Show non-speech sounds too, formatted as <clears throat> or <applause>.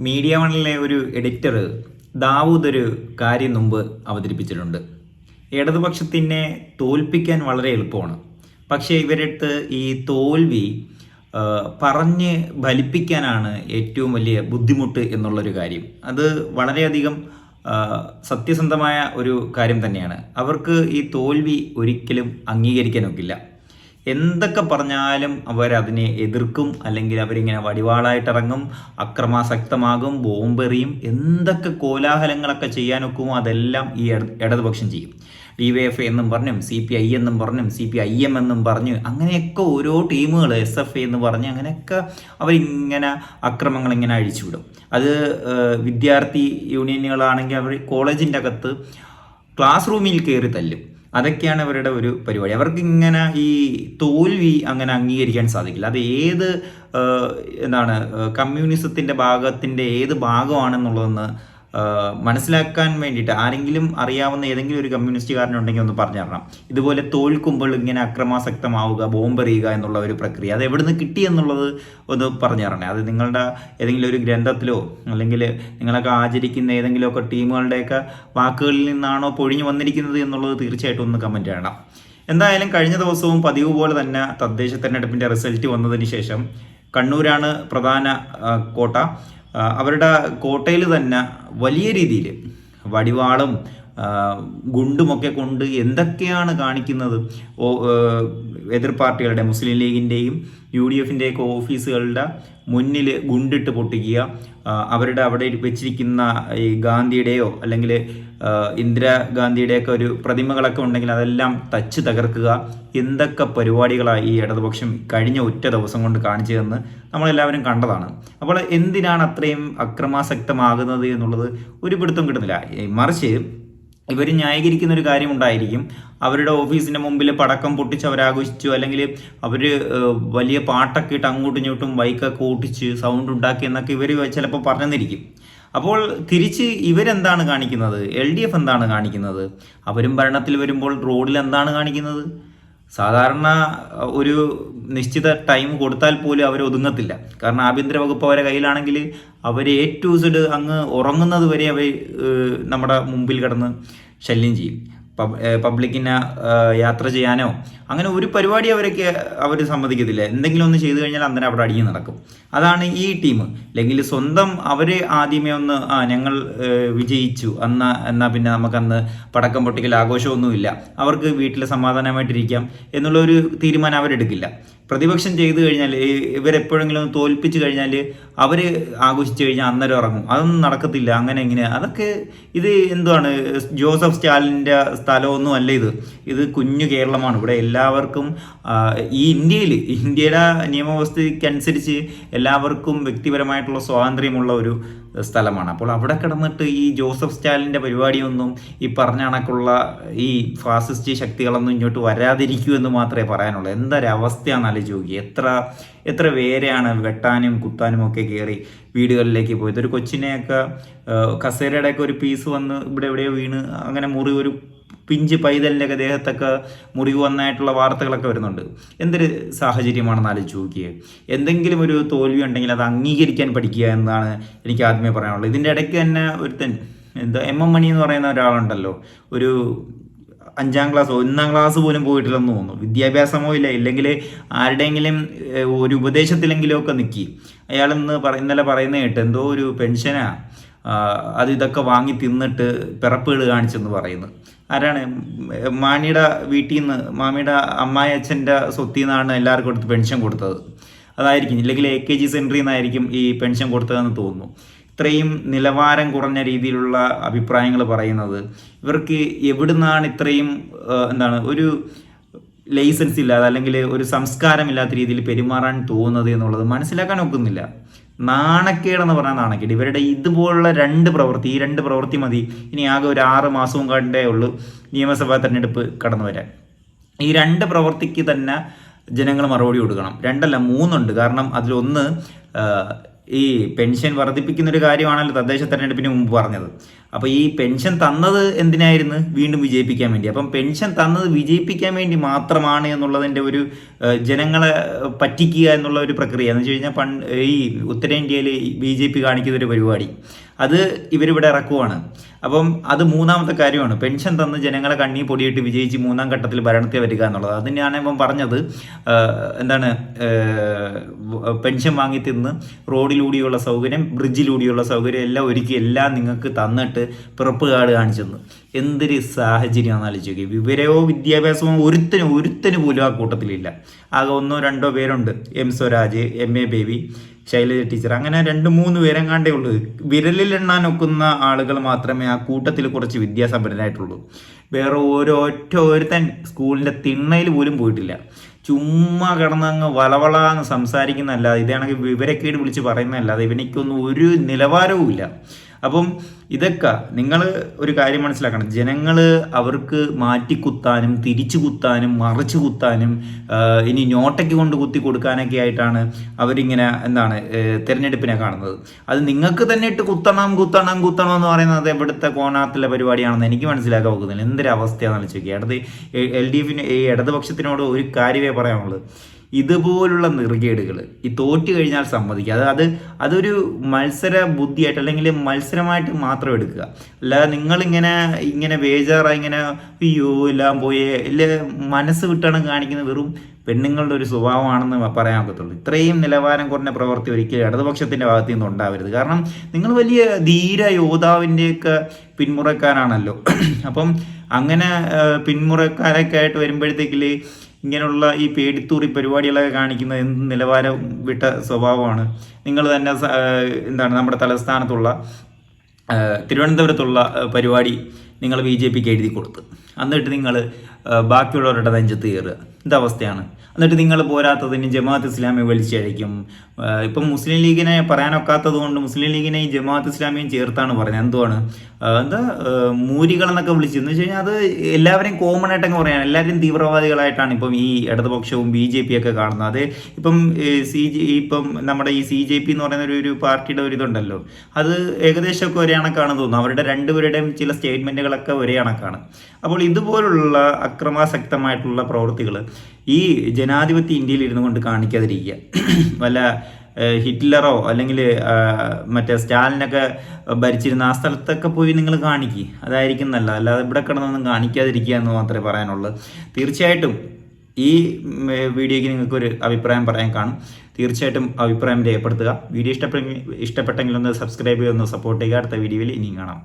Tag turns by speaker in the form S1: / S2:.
S1: Media വണിലെ ഒരു editor Dawood ഒരു കാര്യം മുമ്പ് അവതരിപ്പിച്ചിട്ടുണ്ട്. ഇടതുപക്ഷത്തിനെ തോൽപ്പിക്കാൻ വളരെ എളുപ്പമാണ്. പക്ഷേ ഇവരടുത്ത് ഈ തോൽവി പറഞ്ഞ് ഫലിപ്പിക്കാനാണ് ഏറ്റവും വലിയ ബുദ്ധിമുട്ട് എന്നുള്ളൊരു കാര്യം. അത് വളരെയധികം സത്യസന്ധമായ ഒരു കാര്യം തന്നെയാണ്. അവർക്ക് ഈ തോൽവി ഒരിക്കലും അംഗീകരിക്കാൻ ഒക്കില്ല എന്തൊക്കെ പറഞ്ഞാലും അവരതിനെ എതിർക്കും അല്ലെങ്കിൽ അവരിങ്ങനെ വടിവാളായിട്ടിറങ്ങും അക്രമാസക്തമാകും ബോംബെറിയും എന്തൊക്കെ കോലാഹലങ്ങളൊക്കെ ചെയ്യാനൊക്കുമോ അതെല്ലാം ഈ ഇട- ഇടതുപക്ഷം ചെയ്യും. ഡി വൈ എഫ് എന്നും പറഞ്ഞും സി പി ഐ എന്നും പറഞ്ഞും സി പി ഐ എം എന്നും പറഞ്ഞു അങ്ങനെയൊക്കെ ഓരോ ടീമുകൾ എസ് എഫ് എന്ന് പറഞ്ഞ് അങ്ങനെയൊക്കെ അവരിങ്ങനെ അക്രമങ്ങൾ ഇങ്ങനെ അഴിച്ചുവിടും. അത് വിദ്യാർത്ഥി യൂണിയനുകളാണെങ്കിൽ അവർ കോളേജിന്റെ അകത്ത് ക്ലാസ് റൂമിൽ കയറി തല്ലും. അതൊക്കെയാണ് അവരുടെ ഒരു പരിപാടി. അവർക്ക് ഇങ്ങനെ ഈ തോൽവി അങ്ങനെ അംഗീകരിക്കാൻ സാധിക്കില്ല. അത് ഏത് എന്താണ് കമ്മ്യൂണിസത്തിന്റെ ഭാഗത്തിന്റെ ഏത് ഭാഗമാണെന്നുള്ളതെന്ന് മനസ്സിലാക്കാൻ വേണ്ടിയിട്ട് ആരെങ്കിലും അറിയാവുന്ന ഏതെങ്കിലും ഒരു കമ്മ്യൂണിസ്റ്റുകാരനുണ്ടെങ്കിൽ ഒന്ന് പറഞ്ഞു തരണം. ഇതുപോലെ തോൽക്കുമ്പോൾ ഇങ്ങനെ അക്രമാസക്തമാവുക ബോംബെറിയുക എന്നുള്ള ഒരു പ്രക്രിയ അത് എവിടെ നിന്ന് കിട്ടി എന്നുള്ളത് ഒന്ന് പറഞ്ഞു തരണേ. അത് നിങ്ങളുടെ ഏതെങ്കിലും ഒരു ഗ്രന്ഥത്തിലോ അല്ലെങ്കിൽ നിങ്ങളൊക്കെ ആചരിക്കുന്ന ഏതെങ്കിലുമൊക്കെ ടീമുകളുടെയൊക്കെ വാക്കുകളിൽ നിന്നാണോ പൊഴിഞ്ഞു വന്നിരിക്കുന്നത് എന്നുള്ളത് തീർച്ചയായിട്ടും ഒന്ന് കമന്റ് ചെയ്യണം. എന്തായാലും കഴിഞ്ഞ ദിവസവും പതിവ് പോലെ തന്നെ തദ്ദേശ തെരഞ്ഞെടുപ്പിന്റെ റിസൾട്ട് വന്നതിന് ശേഷം കണ്ണൂരാണ് പ്രധാന കോട്ട. അവരുടെ കോട്ടയിൽ തന്നെ വലിയ രീതിയിൽ വടിവാളും ഗുണ്ടുമൊക്കെ കൊണ്ട് എന്തൊക്കെയാണ് കാണിക്കുന്നത്? എതിർ പാർട്ടികളുടെ മുസ്ലിം ലീഗിന്റെയും യു ഡി എഫിന്റെയൊക്കെ ഓഫീസുകളുടെ മുന്നിൽ ഗുണ്ടിട്ട് പൊട്ടിക്കുക. അവരുടെ അവിടെ വെച്ചിരിക്കുന്ന ഈ ഗാന്ധിയുടെയോ അല്ലെങ്കിൽ ഇന്ദിരാഗാന്ധിയുടെയൊക്കെ ഒരു പ്രതിമകളൊക്കെ ഉണ്ടെങ്കിൽ അതെല്ലാം തച്ച് തകർക്കുക. എന്തൊക്കെ പരിപാടികളാണ് ഈ ഇടതുപക്ഷം കഴിഞ്ഞ ഒറ്റ ദിവസം കൊണ്ട് കാണിച്ചതെന്ന് നമ്മളെല്ലാവരും കണ്ടതാണ്. അപ്പോൾ എന്തിനാണ് അത്രയും അക്രമാസക്തമാകുന്നത് എന്നുള്ളത് ഒരു പിടുത്തം കിട്ടുന്നില്ല. മറിച്ച് ഇവർ ന്യായീകരിക്കുന്ന ഒരു കാര്യം ഉണ്ടായിരിക്കും. അവരുടെ ഓഫീസിന്റെ മുമ്പിൽ പടക്കം പൊട്ടിച്ച് അവരാഘോഷിച്ചു അല്ലെങ്കിൽ അവർ വലിയ പാട്ടൊക്കെ ഇട്ട് അങ്ങോട്ടും ഇങ്ങോട്ടും ബൈക്കൊക്കെ ഓട്ടിച്ച് സൗണ്ട് ഉണ്ടാക്കി എന്നൊക്കെ ഇവർ ചിലപ്പോൾ പറഞ്ഞെന്നിരിക്കും. അപ്പോൾ തിരിച്ച് ഇവരെന്താണ് കാണിക്കുന്നത്? എൽ ഡി എഫ് എന്താണ് കാണിക്കുന്നത്? അവരും ഭരണത്തിൽ വരുമ്പോൾ റോഡിൽ എന്താണ് കാണിക്കുന്നത്? സാധാരണ ഒരു നിശ്ചിത ടൈം കൊടുത്താൽ പോലും അവർ ഒതുങ്ങത്തില്ല. കാരണം ആഭ്യന്തര വകുപ്പ് അവരെ കയ്യിലാണെങ്കിൽ അവർ എ ടു സെഡ് അങ്ങ് ഉറങ്ങുന്നത് വരെ അവർ നമ്മുടെ മുമ്പിൽ കിടന്ന് ശല്യം ചെയ്യും. പബ്ലിക്കിനെ യാത്ര ചെയ്യാനോ അങ്ങനെ ഒരു പരിപാടി അവരൊക്കെ അവർ സമ്മതിക്കത്തില്ല. എന്തെങ്കിലും ഒന്ന് ചെയ്തു കഴിഞ്ഞാൽ അന്നേരം അവിടെ അടിഞ്ഞു നടക്കും. അതാണ് ഈ ടീം. അല്ലെങ്കിൽ സ്വന്തം അവർ ആദ്യമേ ഒന്ന് ആ ഞങ്ങൾ വിജയിച്ചു. അന്ന എന്നാൽ പിന്നെ നമുക്കന്ന് പടക്കം പൊട്ടിക്കൽ ആഘോഷമൊന്നുമില്ല. അവർക്ക് വീട്ടിൽ സമാധാനമായിട്ടിരിക്കാം എന്നുള്ള ഒരു തീരുമാനം അവരെടുക്കില്ല. പ്രതിപക്ഷം ചെയ്തു കഴിഞ്ഞാൽ ഇവരെപ്പോഴെങ്കിലും തോൽപ്പിച്ചു കഴിഞ്ഞാൽ അവർ ആഘോഷിച്ചു കഴിഞ്ഞാൽ അന്നേരം ഇറങ്ങും. അതൊന്നും നടക്കത്തില്ല. അങ്ങനെ ഇങ്ങനെ. അതൊക്കെ ഇത് എന്തുവാണ്? ജോസഫ് സ്റ്റാലിന്റെ സ്ഥലമൊന്നും അല്ല ഇത്. ഇത് കുഞ്ഞു കേരളമാണ്. ഇവിടെ എല്ലാവർക്കും ഈ ഇന്ത്യയിൽ ഇന്ത്യയുടെ നിയമവ്യവസ്ഥയ്ക്കനുസരിച്ച് എല്ലാവർക്കും വ്യക്തിപരമായിട്ടുള്ള സ്വാതന്ത്ര്യമുള്ള ഒരു സ്ഥലമാണ്. അപ്പോൾ അവിടെ കിടന്നിട്ട് ഈ ജോസഫ് സ്റ്റാലിന്റെ പരിപാടിയൊന്നും ഈ പറഞ്ഞ കണക്കുള്ള ഈ ഫാസിസ്റ്റ് ശക്തികളൊന്നും ഇങ്ങോട്ട് വരാതിരിക്കൂ എന്ന് മാത്രമേ പറയാനുള്ളൂ. എന്തൊരവസ്ഥയാണ് ആലോചിച്ച് നോക്കി എത്ര എത്ര പേരെയാണ് വെട്ടാനും കുത്താനും ഒക്കെ കയറി വീടുകളിലേക്ക് പോയത്. ഒരു കൊച്ചിനെയൊക്കെ കസേരയുടെയൊക്കെ ഒരു പീസ് വന്ന് ഇവിടെ എവിടെയോ വീണ് അങ്ങനെ മുറി ഒരു പിഞ്ച് പൈതലിന്റെ ഒക്കെ ദേഹത്തൊക്കെ മുറിവ് വന്നായിട്ടുള്ള വാർത്തകളൊക്കെ വരുന്നുണ്ട്. എന്തൊരു സാഹചര്യമാണെന്ന് ആലോചിച്ച് നോക്കിയേ. എന്തെങ്കിലും ഒരു തോൽവി ഉണ്ടെങ്കിൽ അത് അംഗീകരിക്കാൻ പഠിക്കുക എന്നാണ് എനിക്ക് ആദ്യമേ പറയാനുള്ളത്. ഇതിന്റെ ഇടയ്ക്ക് തന്നെ ഒരുത്തൻ എന്താ എം എം മണി എന്ന് പറയുന്ന ഒരാളുണ്ടല്ലോ. ഒരു അഞ്ചാം ക്ലാസ് ഒന്നാം ക്ലാസ് പോലും പോയിട്ടില്ലെന്ന് തോന്നുന്നു. വിദ്യാഭ്യാസമോ ഇല്ല ഇല്ലെങ്കിൽ ആരുടെയെങ്കിലും ഒരു ഉപദേശത്തിലെങ്കിലും ഒക്കെ നിൽക്കി അയാൾ ഇന്ന് പറ ഇന്നലെ പറയുന്ന കേട്ട് എന്തോ ഒരു പെൻഷനാ അത് ഇതൊക്കെ വാങ്ങി തിന്നിട്ട് പിറപ്പേട് കാണിച്ചെന്ന് പറയുന്നു. ആരാണ്? മാണിയുടെ വീട്ടിൽ നിന്ന് മാമിയുടെ അമ്മായി അച്ഛന്റെ സ്വത്തിൽ നിന്നാണ് എല്ലാവർക്കും കൊടുത്ത് പെൻഷൻ കൊടുത്തത്. അതായിരിക്കും ഇല്ലെങ്കിൽ എ കെ ജി സെന്ററിൽ നിന്നായിരിക്കും ഈ പെൻഷൻ കൊടുത്തതെന്ന് തോന്നുന്നു. ഇത്രയും നിലവാരം കുറഞ്ഞ രീതിയിലുള്ള അഭിപ്രായങ്ങൾ പറയുന്നത്. ഇവർക്ക് എവിടുന്നാണ് ഇത്രയും എന്താണ് ഒരു ലൈസൻസ് ഇല്ലാതെ അല്ലെങ്കിൽ ഒരു സംസ്കാരമില്ലാത്ത രീതിയിൽ പെരുമാറാൻ തോന്നുന്നത് എന്നുള്ളത് മനസ്സിലാക്കാൻ ഒക്കുന്നില്ല. നാണക്കേടെന്ന് പറഞ്ഞാൽ നാണക്കേട്. ഇവരുടെ ഇതുപോലുള്ള രണ്ട് പ്രവൃത്തി ഈ രണ്ട് പ്രവൃത്തി മതി. ഇനി ആകെ ഒരു ആറ് മാസവും കണ്ടേ ഉള്ളൂ നിയമസഭാ തെരഞ്ഞെടുപ്പ് കടന്നു വരാൻ. ഈ രണ്ട് പ്രവൃത്തിക്ക് തന്നെ ജനങ്ങൾ മറുപടി കൊടുക്കണം. രണ്ടല്ല മൂന്നുണ്ട്. കാരണം അതിലൊന്ന് ഈ പെൻഷൻ വർദ്ധിപ്പിക്കുന്ന ഒരു കാര്യമാണല്ലോ തദ്ദേശ തെരഞ്ഞെടുപ്പിന് മുമ്പ് പറഞ്ഞത്. അപ്പോൾ ഈ പെൻഷൻ തന്നത് എന്തിനായിരുന്നു വീണ്ടും വിജയിപ്പിക്കാൻ വേണ്ടി? അപ്പം പെൻഷൻ തന്നത് വിജയിപ്പിക്കാൻ വേണ്ടി മാത്രമാണ് എന്നുള്ളതിന്റെ ഒരു ജനങ്ങളെ പറ്റിക്കുക എന്നുള്ള ഒരു പ്രക്രിയ. എന്ന് വെച്ച് കഴിഞ്ഞാൽ പണ്ട് ഈ ഉത്തരേന്ത്യയിൽ ബി ജെ പി കാണിക്കുന്ന ഒരു പരിപാടി. അത് ഇവരിവിടെ ഇറക്കുവാണ്. അപ്പം അത് മൂന്നാമത്തെ കാര്യമാണ്. പെൻഷൻ തന്ന് ജനങ്ങളെ കണ്ണി പൊടിയിട്ട് വിജയിച്ച് മൂന്നാം ഘട്ടത്തിൽ ഭരണത്തെ വരിക എന്നുള്ളത്. അത് ഞാനിപ്പം പറഞ്ഞത്. എന്താണ് പെൻഷൻ വാങ്ങി തിന്ന് റോഡിലൂടെയുള്ള സൗകര്യം ബ്രിഡ്ജിലൂടെയുള്ള സൗകര്യം എല്ലാം ഒരുക്കി എല്ലാം നിങ്ങൾക്ക് തന്നിട്ട് പിറപ്പ് കാർഡ് കാണിച്ചെന്ന്. എന്തൊരു സാഹചര്യമാണെന്ന് ആലോചിക്കുക വിവരമോ വിദ്യാഭ്യാസമോ ഒരുത്തനും ഒരുത്തന് പോലും ആ കൂട്ടത്തിലില്ല. ആകെ ഒന്നോ രണ്ടോ പേരുണ്ട്. M Swaraj M A Baby. Shailaja teacher അങ്ങനെ രണ്ട് മൂന്ന് പേരെങ്ങാണ്ടേ ഉള്ളൂ. വിരലിൽ എണ്ണാൻ ഒക്കുന്ന ആളുകൾ മാത്രമേ ആ കൂട്ടത്തിൽ കുറച്ച് വിദ്യാസമ്പന്നരായിട്ടുള്ളൂ. വേറെ ഓരോ ഒറ്റ ഒരുത്തൻ സ്കൂളിന്റെ തിണ്ണയിൽ പോലും പോയിട്ടില്ല. ചുമ്മാ കിടന്നങ്ങ് വളവളാന്ന് സംസാരിക്കുന്നതല്ലാതെ ഇതാണെങ്കിൽ വിവരക്കേട് വിളിച്ച് പറയുന്നതല്ലാതെ ഇവനിക്കൊന്നും ഒരു നിലവാരവും ഇല്ല അപ്പം ഇതൊക്കെ നിങ്ങൾ ഒരു കാര്യം മനസ്സിലാക്കണം. ജനങ്ങൾ അവർക്ക് മാറ്റിക്കുത്താനും തിരിച്ചു കുത്താനും മറിച്ചു കുത്താനും ഇനി നോട്ടയ്ക്ക് കൊണ്ട് കുത്തി കൊടുക്കാനൊക്കെ ആയിട്ടാണ് അവരിങ്ങനെ എന്താണ് തിരഞ്ഞെടുപ്പിനെ കാണുന്നത്. അത് നിങ്ങൾക്ക് തന്നെ ഇട്ട് കുത്തണം കുത്തണം കുത്തണം എന്ന് പറയുന്നത് എവിടുത്തെ കോണാത്തിലെ പരിപാടിയാണെന്ന് എനിക്ക് മനസ്സിലാക്കാൻ പോകുന്നില്ല എന്തൊരു അവസ്ഥയാണെന്ന് ചോദിക്കുക ഇടത് എൽ ഡി എഫിന് ഈ ഇടതുപക്ഷത്തിനോട് ഒരു കാര്യമേ പറയാനുള്ളൂ. ഇതുപോലുള്ള നെറുകേടുകൾ ഈ തോറ്റു കഴിഞ്ഞാൽ സമ്മതിക്കുക. അത് അത് അതൊരു മത്സര ബുദ്ധിയായിട്ട് അല്ലെങ്കിൽ മത്സരമായിട്ട് മാത്രം എടുക്കുക. അല്ല നിങ്ങളിങ്ങനെ ഇങ്ങനെ ബേജാറായി ഇങ്ങനെ അയ്യോ എല്ലാം പോയേ ഇല്ല മനസ്സ് വിട്ടാണ് കാണിക്കുന്നത്. വെറും പെണ്ണുങ്ങളുടെ ഒരു സ്വഭാവമാണെന്ന് പറയാൻ ഒക്കത്തുള്ളൂ. ഇത്രയും നിലവാരം കുറഞ്ഞ പ്രവൃത്തി ഒരിക്കലും ഇടതുപക്ഷത്തിന്റെ ഭാഗത്തു നിന്ന് ഉണ്ടാവരുത്. കാരണം നിങ്ങൾ വലിയ ധീര യോദ്ധാവിന്റെയൊക്കെ പിന്മുറക്കാരാണല്ലോ. <clears throat> അപ്പം അങ്ങനെ പിന്മുറക്കാരൊക്കെ ആയിട്ട് വരുമ്പോഴത്തേക്കിൽ ഇങ്ങനെയുള്ള ഈ പേടിത്തൂറി പരിപാടികളൊക്കെ കാണിക്കുന്നത് എന്ത് നിലവാരം വിട്ട സ്വഭാവമാണ്. നിങ്ങൾ തന്നെ എന്താണ് നമ്മുടെ തലസ്ഥാനത്തുള്ള തിരുവനന്തപുരത്തുള്ള പരിപാടി നിങ്ങൾ ബി ജെ പിക്ക് എഴുതി കൊടുത്ത്. എന്നിട്ട് നിങ്ങൾ ബാക്കിയുള്ളവരുടെ നെഞ്ചത്ത് കയറുക. അവസ്ഥയാണ്. എന്നിട്ട് നിങ്ങൾ പോരാത്തതിന് ജമാഅത്ത് ഇസ്ലാമി വലിച്ചഴിക്കും. ഇപ്പം മുസ്ലിം ലീഗിനെ പറയാനൊക്കാത്തത് കൊണ്ട് മുസ്ലിം ലീഗിനെ ഈ ജമാഅത്ത് ഇസ്ലാമിയും ചേർത്താണ് പറഞ്ഞത്. എന്തുവാണ്? എന്താ മൂരികൾ എന്നൊക്കെ വിളിച്ചു എന്ന് വെച്ച് കഴിഞ്ഞാൽ അത് എല്ലാവരെയും കോമൺ ആയിട്ടങ്ങ് പറയാൻ എല്ലാവരും തീവ്രവാദികളായിട്ടാണ് ഇപ്പം ഈ ഇടതുപക്ഷവും ബി ജെ പി ഒക്കെ കാണുന്നത്. അത് ഇപ്പം സി ജി ഇപ്പം നമ്മുടെ ഈ സി ജെ പി എന്ന് പറയുന്ന ഒരു പാർട്ടിയുടെ ഒരു ഇതുണ്ടല്ലോ. അത് ഏകദേശമൊക്കെ ഒരേ കണക്കാണെന്ന് തോന്നുന്നു. അവരുടെ രണ്ടുപേരുടെയും ചില സ്റ്റേറ്റ്മെന്റുകളൊക്കെ ഒരേ കണക്കാണ്. അപ്പോൾ ഇതുപോലുള്ള അക്രമാസക്തമായിട്ടുള്ള പ്രവൃത്തികൾ ഈ ജനാധിപത്യ ഇന്ത്യയിൽ ഇരുന്നു കൊണ്ട് കാണിക്കാതിരിക്കുക. <clears throat> വല്ല ഹിറ്റ്ലറോ അല്ലെങ്കിൽ മറ്റേ സ്റ്റാലിനൊക്കെ ഭരിച്ചിരുന്ന ആ സ്ഥലത്തൊക്കെ പോയി നിങ്ങൾ കാണിക്കുക അതായിരിക്കും നല്ല അല്ലാതെ ഇവിടെ കിടന്നൊന്നും കാണിക്കാതിരിക്കുക എന്ന് മാത്രമേ പറയാനുള്ളൂ. തീർച്ചയായിട്ടും ഈ വീഡിയോയ്ക്ക് നിങ്ങൾക്കൊരു അഭിപ്രായം പറയാൻ കാണും. തീർച്ചയായിട്ടും അഭിപ്രായം രേഖപ്പെടുത്തുക. വീഡിയോ ഇഷ്ടപ്പെട്ടെങ്കിൽ ഇഷ്ടപ്പെട്ടെങ്കിൽ ഒന്ന് സബ്സ്ക്രൈബ് ചെയ്ത് ഒന്ന് സപ്പോർട്ട് ചെയ്യുക. അടുത്ത വീഡിയോയിൽ ഇനിയും കാണാം.